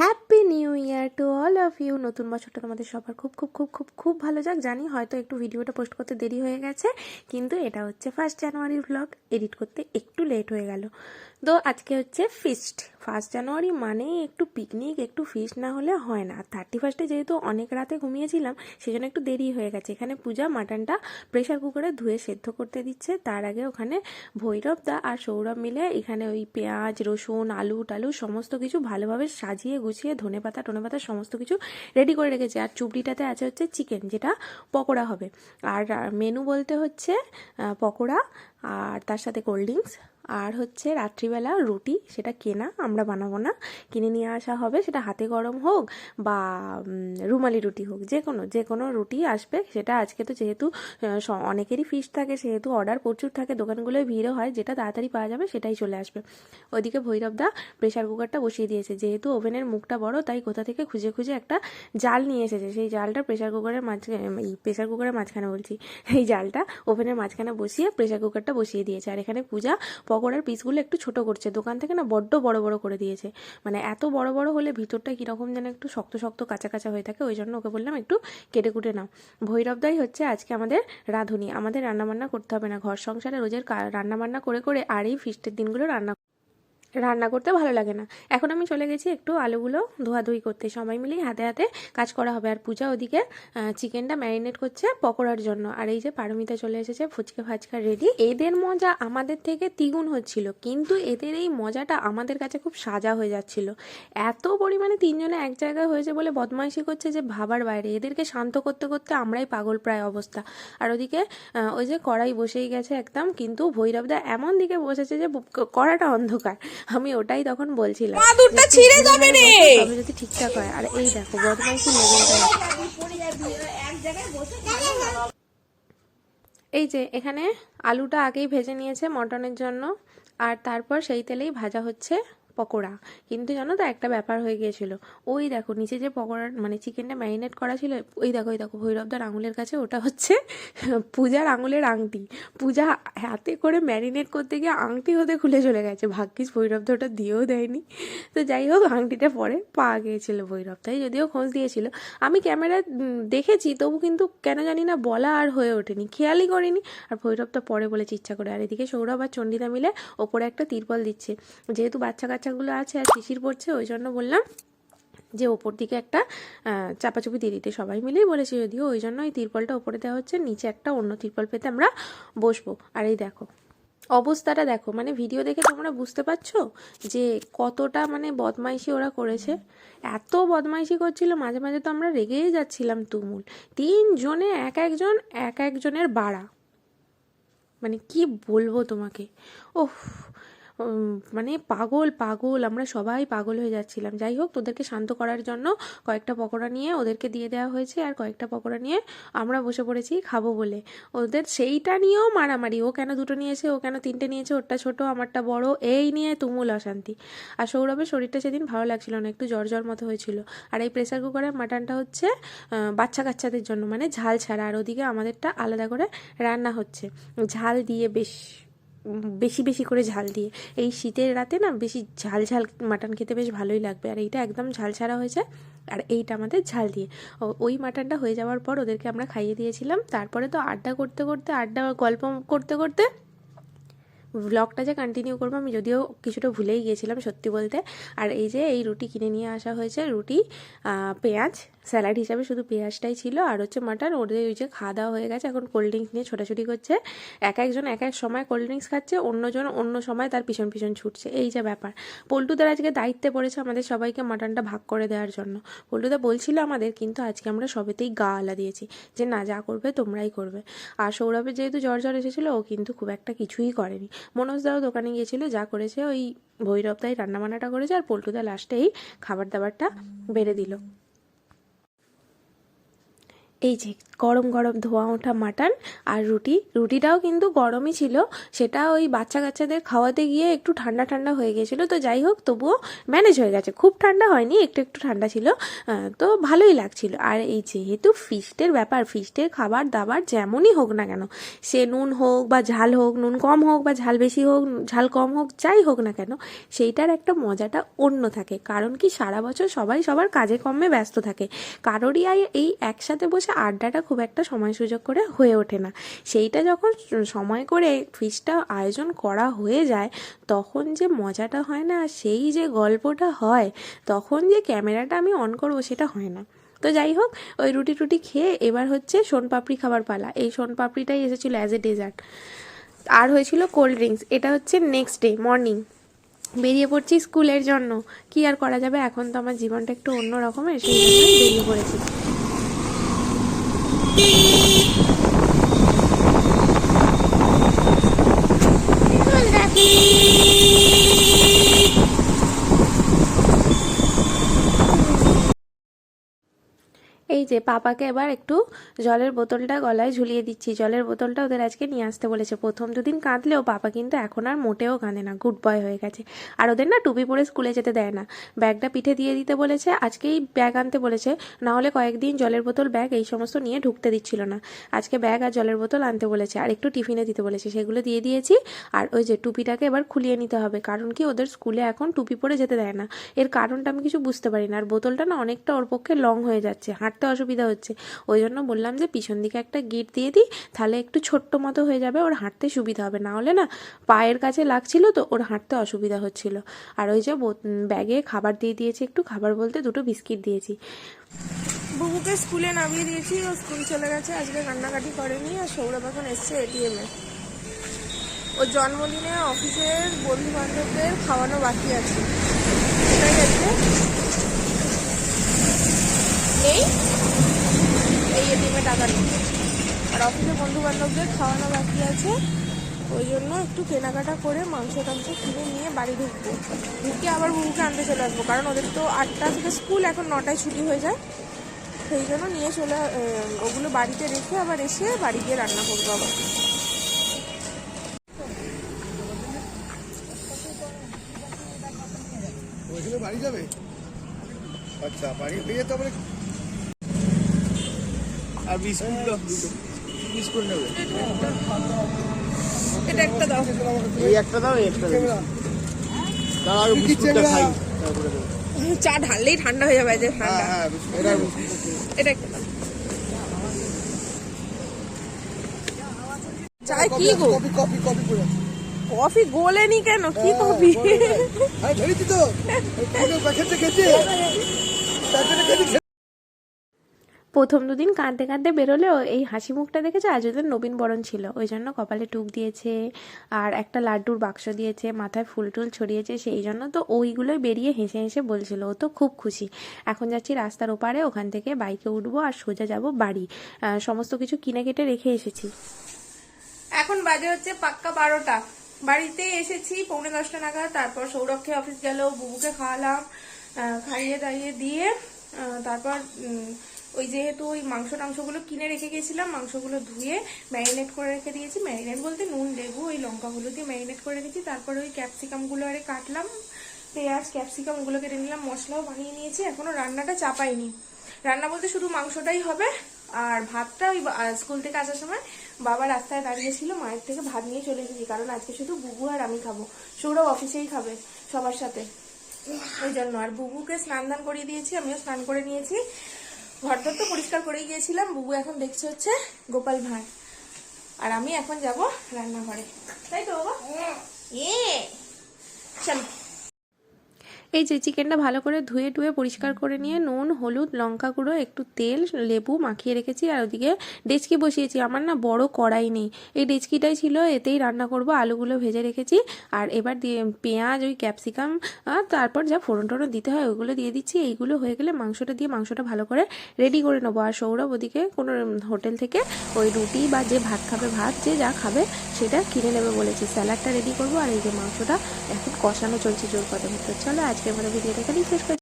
Happy new year to all of you নতুন বছরটা তোমাদের সবার খুব খুব খুব খুব খুব ভালো যাক। জানি হয়তো একটু ভিডিওটা পোস্ট করতে দেরি হয়ে গেছে, কিন্তু এটা হচ্ছে ফার্স্ট জানুয়ারির ব্লগ এডিট করতে একটু লেট হয়ে গেল। তো আজকে হচ্ছে ফিস্ট ফার্স্ট জানুয়ারি মানে একটু পিকনিক একটু ফিস্ট না হলে হয় না। থার্টি ফার্স্টে যেহেতু অনেক রাতে ঘুমিয়েছিলাম সেই জন্য একটু দেরি হয়ে গেছে। এখানে পূজা মাটনটা প্রেশার কুকারে ধুয়ে সেদ্ধ করতে দিচ্ছে। তার আগে ওখানে ভৈরব দা আর সৌরভ মিলে এখানে ওই পেঁয়াজ, রসুন, আলু টালু সমস্ত কিছু ভালোভাবে সাজিয়ে গুছিয়ে ধনে পাতা, টনে পাতা সমস্ত কিছু রেডি করে রেখেছে। আর চুবড়িটাতে আছে হচ্ছে চিকেন যেটা পকোড়া হবে। আর মেনু বলতে হচ্ছে পকোড়া আর তার সাথে কোল্ড ড্রিঙ্কস আর হচ্ছে রাত্রিবেলা রুটি সেটা কেনা, আমরা বানাবো না। কিনে নিয়ে আসা হবে, সেটা হাতে গরম হোক বা রুমালি রুটি হোক যে কোনো যে কোনো রুটি আসবে। সেটা আজকে তো যেহেতু অনেকেরই ফিস থাকে, সেহেতু অর্ডার প্রচুর থাকে, দোকানগুলোয় ভিড়ও হয়, যেটা তাড়াতাড়ি পাওয়া যাবে সেটাই চলে আসবে। ওইদিকে ভৈরবদা প্রেশার কুকারটা বসিয়ে দিয়েছে, যেহেতু ওভেনের মুখটা বড়, তাই কোথা থেকে খুঁজে খুঁজে একটা জাল নিয়ে এসেছে। সেই জালটা প্রেশার কুকারের মাঝখানে প্রেশার কুকারের মাঝখানে বলছি, এই জালটা ওভেনের মাঝখানে বসিয়ে প্রেশার কুকারটা বসিয়ে দিয়েছে। আর এখানে পূজা পকোড়ার পিসগুলো একটু ছোট করছে। দোকান থেকে না বড্ড বড় বড় করে দিয়েছে। মানে এত বড় বড় হলে ভিতরটা কীরকম যেন একটু শক্ত শক্ত কাঁচা কাঁচা হয়ে থাকে, ওই জন্য ওকে বললাম একটু কেটে কুটে নাও। ভৈরবদাই হচ্ছে আজকে আমাদের রাঁধুনি। আমাদের রান্নাবান্না করতে হবে না। ঘর সংসারে রোজের রান্নাবান্না করে করে আর এই ফিস্টের দিনগুলো রান্না রান্না করতে ভালো লাগে না। এখন আমি চলে গেছি একটু আলুগুলো ধোয়াধুয়ি করতে। সবাই মিলেই হাতে হাতে কাজ করা হবে। আর পূজা ওদিকে চিকেনটা ম্যারিনেট করছে পকোড়ার জন্য। আর এই যে পারমিতা চলে এসেছে ফুচকে ফাচকা রেডি। এদের মজা আমাদের থেকে দ্বিগুণ হচ্ছিল। কিন্তু এদের এই মজাটা আমাদের কাছে খুব সাজা হয়ে যাচ্ছিল। এত পরিমাণে তিনজনে এক জায়গায় হয়েছে বলে বদমাইশি করছে যে ভাবার বাইরে। এদেরকে শান্ত করতে করতে আমরাই পাগল প্রায় অবস্থা। আর ওদিকে ওই যে কড়াই বসেই গেছে একদম। কিন্তু ভৈরবদা এমন দিকে বসেছে যে কড়াটা অন্ধকার। আমি ওটাই তখন বলছিলাম মাদুরটা ছিঁড়ে যাবে রে। তবে যদি ঠিকঠাক হয়। আর এই দেখো বদমাইশি লেভেলটা এই যে এখানে আলুটা আগেই ভেজে নিয়েছে মটনের জন্য আর তারপর সেই তেলেই ভাজা হচ্ছে পকোড়া। কিন্তু জানো তো একটা ব্যাপার হয়ে গিয়েছিল। ওই দেখো, নিচে যে পকোড়া মানে চিকেনটা ম্যারিনেট করা ছিল, ওই দেখো ওই দেখো ভৈরবদার আঙুলের কাছে, ওটা হচ্ছে পূজার আঙুলের আংটি। পূজা হাতে করে ম্যারিনেট করতে গিয়ে আংটি হতে খুলে চলে গেছে। ভাগ্যিস ভৈরবদা ওটা দিয়েও দেয়নি। তো যাই হোক, আংটিটা পরে পাওয়া গিয়েছিল ভৈরবদাই যদিও খোঁজ দিয়েছিল। আমি ক্যামেরা দেখেছি, তবু কিন্তু কেন জানি না বলা আর হয়ে ওঠেনি। খেয়ালই করিনি। আর ভৈরবটা পরে বলেছে, ইচ্ছা করে। আর এদিকে সৌরভ আর চণ্ডীদা মিলে ওপরে একটা তিরপল দিচ্ছে। যেহেতু বাচ্চা কাচ্চাগুলো আছে আর শিশির পড়ছে, ওই জন্য বললাম যে ওপর দিকে একটা চাপাচুপি দিয়ে দিতে সবাই মিলেই বলেছে যদিও, ওই জন্য এই তিরপলটা ওপরে দেওয়া হচ্ছে, নিচে একটা অন্য তিরপল পেতে আমরা বসবো। আর এই দেখো, অবস্থাটা দেখো মানে ভিডিও দেখে তোমরা বুঝতে পারছ যে কতটা মানে বদমাইশি ওরা করেছে। এত বদমাইশি করছিল, মাঝে মাঝে তো আমরা রেগেই যাচ্ছিলাম তুমুল। তিনজনে এক একজন, এক একজনের বাড়া। মানে কি বলব তোমাকে? ওহ মানে পাগল পাগল। আমরা সবাই পাগল হয়ে যাচ্ছিলাম। যাই হোক, তোদেরকে শান্ত করার জন্য কয়েকটা পকোড়া নিয়ে ওদেরকে দিয়ে দেওয়া হয়েছে আর কয়েকটা পকোড়া নিয়ে আমরা বসে পড়েছি খাব বলে। ওদের সেইটা নিয়েও মারামারি। ও কেন দুটো নিয়েছে, ও কেন তিনটে নিয়েছে, ওরটা ছোট, আমারটা বড়, এই নিয়ে তুমুল অশান্তি। আর সৌরভের শরীরটা সেদিন ভালো লাগছিল না, একটু জ্বর জ্বর মতো হয়েছিল। আর এই প্রেসার কুকারের মাটনটা হচ্ছে বাচ্চা কাচ্চাদের জন্য মানে ঝাল ছাড়া। আর ওদিকে আমাদেরটা আলাদা করে রান্না হচ্ছে। ঝাল দিয়ে বেশ বেশি বেশি করে ঝাল দিয়ে। এই শীতের রাতে না বেশি ঝাল ঝাল মাটন খেতে বেশ ভালোই লাগবে। আর এইটা একদম ঝাল ছাড়া হয়েছে আর এইটা আমাদের ঝাল দিয়ে। ওই মাটনটা হয়ে যাওয়ার পর ওদেরকে আমরা খাইয়ে দিয়েছিলাম। তারপরে তো আড্ডা করতে করতে, আড্ডা গল্প করতে করতে ব্লগটা যে কন্টিনিউ করব আমি যদিও কিছুটা ভুলেই গিয়েছিলাম সত্যি বলতে। আর এই যে এই রুটি কিনে নিয়ে আসা হয়েছে, রুটি পেঁয়াজ স্যালাড হিসাবে শুধু পেঁয়াজটাই ছিল, আর হচ্ছে মাটন, ওদের ওই যে খাওয়া দাওয়া হয়ে গেছে, এখন কোল্ড ড্রিঙ্কস নিয়ে ছোটাছুটি করছে। এক একজন এক এক সময় কোল্ড ড্রিঙ্কস খাচ্ছে, অন্যজন অন্য সময় তার পিছন পিছন ছুটছে। এই যে ব্যাপার। পল্টুদার আজকে দায়িত্বে পড়েছে আমাদের সবাইকে মাটনটা ভাগ করে দেওয়ার জন্য। পল্টুদা বলছিল আমাদের, কিন্তু আজকে আমরা সবেতেই গা আলা দিয়েছি, যে না, যা করবে তোমরাই করবে। আর সৌরভের যেহেতু জ্বর জ্বর এসেছিল, ও কিন্তু খুব একটা কিছুই করেনি। মনোজদাও দোকানে গিয়েছিল, যা করেছে ওই ভৈরবদাই রান্নাবান্নাটা করেছে, আর পল্টুদা লাস্টেই খাবার দাবারটা বেড়ে দিল। এই যে গরম গরম ধোয়া ওঠা মাটন আর রুটি, রুটিটাও কিন্তু গরমই ছিল। সেটা ওই বাচ্চা কাচ্চাদের খাওয়াতে গিয়ে একটু ঠান্ডা ঠান্ডা হয়ে গেছিল। তো যাই হোক, তবুও ম্যানেজ হয়ে গেছে। খুব ঠান্ডা হয়নি, একটু একটু ঠান্ডা ছিল। তো ভালোই লাগছিল। আর এই যেহেতু ফিস্টের ব্যাপার ফিস্টের খাবার দাবার যেমনই হোক না কেন, সে নুন হোক বা ঝাল হোক, নুন কম হোক বা ঝাল বেশি হোক, ঝাল কম হোক, যাই হোক না কেন, সেইটার একটা মজাটা অন্য থাকে। কারণ কি সারা বছর সবাই সবার কাজে কর্মে ব্যস্ত থাকে। কারোরই এই একসাথে বসে আড্ডাটা খুব একটা সময় সুযোগ করে হয়ে ওঠে না। সেইটা যখন সময় করে ফিসটা আয়োজন করা হয়ে যায়, তখন যে মজাটা হয় না, সেই যে গল্পটা হয়, তখন যে ক্যামেরাটা আমি অন করব সেটা হয় না। তো যাই হোক, ওই রুটি টুটি খেয়ে এবার হচ্ছে সোনপাপড়ি খাবার পালা। এই সোনপাপড়িটাই এসেছিল অ্যাজ এ ডেজার্ট আর হয়েছিল কোল্ড ড্রিঙ্কস এটা হচ্ছে নেক্সট ডে মর্নিং বেরিয়ে পড়ছি স্কুলের জন্য। কি আর করা যাবে? এখন তো আমার জীবনটা একটু অন্য রকমের সেই জন্য বেরিয়ে পড়েছি। এই যে পাপাকে এবার একটু জলের বোতলটা গলায় ঝুলিয়ে দিচ্ছি। জলের বোতলটা ওদের আজকে নিয়ে আসতে বলেছে। প্রথম দুদিন কাঁদলেও পাপা কিন্তু এখন আর মোটেও কাঁদে না। গুড বয় হয়ে গেছে। আর ওদের না টুপি পরে স্কুলে যেতে দেয় না। ব্যাগটা পিঠে দিয়ে দিতে বলেছে। আজকেই ব্যাগ আনতে বলেছে। না হলে কয়েকদিন জলের বোতল, ব্যাগ এই সমস্ত নিয়ে ঢুকতে দিচ্ছিল না। আজকে ব্যাগ আর জলের বোতল আনতে বলেছে। আর একটু টিফিনে দিতে বলেছে। সেগুলো দিয়ে দিয়েছি। আর ওই যে টুপিটাকে এবার খুলিয়ে নিতে হবে। কারণ কি ওদের স্কুলে এখন টুপি পরে যেতে দেয় না। এর কারণটা আমি কিছু বুঝতে পারি না। আর বোতলটা না অনেকটা ওর পক্ষে লং হয়ে যাচ্ছে। হাঁটতে অসুবিধা হচ্ছে। ওই জন্য বললাম যে পিছন দিকে একটা গিট দিয়ে দিই তাহলে একটু ছোট্ট মতো হয়ে যাবে ওর হাঁটতে সুবিধা হবে। না হলে না পায়ের কাছে লাগছিল তো ওর হাঁটতে অসুবিধা হচ্ছিল। আর ওই যে ব্যাগে খাবার দিয়ে দিয়েছি একটু খাবার বলতে দুটো বিস্কিট দিয়েছি। বুবুকে স্কুলে নামিয়ে দিয়েছি ও স্কুল চলে গেছে আজকে কান্নাকাটি করেনি আর সৌরভ এখন এসছে এটিএমে ও জন্মদিনে অফিসের বন্ধু বান্ধবদের খাওয়ানো বাকি আছে। এটাই আছে? নেই? এই এটিএমে টাকা নেই আর অফিসের বন্ধু বান্ধবদের খাওয়ানো বাকি আছে। ওই জন্য একটু কেনাকাটা করে মাংস টাংস কিনে নিয়ে বাড়ি ঢুকবো। ঢুকে আবার বুবুকে আনতে চলে আসব, কারণ ওদের তো আটটা থেকে স্কুল, এখন নটায় ছুটি হয়ে যায়। সেই জন্য নিয়ে চলে ওগুলো বাড়িতে রেখে আবার এসে বাড়ি গিয়ে রান্না করব আবার। বাড়ি যাবে? আচ্ছা বাড়ি পেয়ে তারপরে আর বিস্কুট বিস্কুট নেবে। এটা একটা দাও। এই একটা দাও একটা দাও। দাও বিস্কুটটা খাই। তারপরে চা ঢাললেই ঠান্ডা হয়ে যাবে যে হ্যাঁ ঠান্ডা হ্যাঁ এটা খেয়ে। এটা একটা দাও। চায় কি গো? কফি কফি কফি করে। কফি গোলেনি কেন? কি হ্যাঁ, কফি? বলে ধরেছি তো। ওই খেতে খেতে প্রথম দুদিন কাঁদতে কাঁদতে বেরোলেও এই হাসি মুখটা দেখেছে? আজ ওদের নবীন বরণ ছিল। ওই জন্য কপালে টুক দিয়েছে আর একটা লাড্ডুর বাক্স দিয়েছে, মাথায় ফুল টুল ছড়িয়েছে, সেই জন্য তো ওইগুলোই বেরিয়ে হেসে হেসে বলছিল। ও তো খুব খুশি। এখন যাচ্ছি রাস্তার ওপারে, ওখান থেকে বাইকে উঠবো আর সোজা যাব বাড়ি। সমস্ত কিছু কিনে কেটে রেখে এসেছি। এখন বাজে হচ্ছে পাক্কা বারোটা। বাড়িতে এসেছি, পৌনে দশটা নাগাদ। তারপর সৌরক্ষে অফিস গেল, বুবুকে খাওয়ালাম খাইয়ে দাইয়ে দিয়ে তারপর ওই যেহেতু ওই মাংস টাংসগুলো কিনে রেখে গেছিলাম মাংসগুলো ধুয়ে ম্যারিনেট করে রেখে দিয়েছি। ম্যারিনেট বলতে নুন, লেবু, ওই লঙ্কাগুলো দিয়ে ম্যারিনেট করে রেখেছি। তারপর ওই ক্যাপসিকামগুলো আরে কাটলাম, পেঁয়াজ ক্যাপসিকাম ওগুলো কেটে নিলাম, মশলাও বানিয়ে নিয়েছি। এখনও রান্নাটা চাপাইনি। রান্না বলতে শুধু মাংসটাই হবে, আর ভাতটা ওই স্কুল থেকে আসার সময় বাবা রাস্তায় দাঁড়িয়েছিল, মায়ের থেকে ভাত নিয়ে চলে এসেছি, কারণ আজকে শুধু বুবু আর আমি খাব। সৌরভ অফিসেই খাবে সবার সাথে। ওই জন্য আর বুবুকে স্নান দান করিয়ে দিয়েছি, আমিও স্নান করে নিয়েছি। ঘর দর তো পরিষ্কার করেই গিয়েছিলাম বুবু এখন দেখছে হচ্ছে গোপাল ভাঁড়। আর আমি এখন যাব রান্নাঘরে। তাই তো বাবা? এ চল। এই যে চিকেনটা ভালো করে ধুয়ে টুয়ে পরিষ্কার করে নিয়ে নুন, হলুদ, লঙ্কা গুঁড়ো, একটু তেল, লেবু মাখিয়ে রেখেছি আর ওদিকে ডেচকি বসিয়েছি। আমার না বড় কড়াই নেই। এই ডেচকিটাই ছিল, এতেই রান্না করব। আলুগুলো ভেজে রেখেছি। আর এবার দিয়ে পেঁয়াজ, ওই ক্যাপসিকাম তারপর যা ফোড়ন টোড়ন দিতে হয় ওগুলো দিয়ে দিচ্ছি। এইগুলো হয়ে গেলে মাংসটা দিয়ে মাংসটা ভালো করে রেডি করে নেব। আর সৌরভ ওদিকে কোনো হোটেল থেকে ওই রুটি বা যে ভাত খাবে, ভাত যে যা খাবে সেটা কিনে নেবে বলেছি। স্যালাডটা রেডি করব আর এই যে মাংসটা এখন কষানো চলছে জোর কথা ভিতর চলো আজকের মতো ভিডিওটা এখানেই শেষ করছি।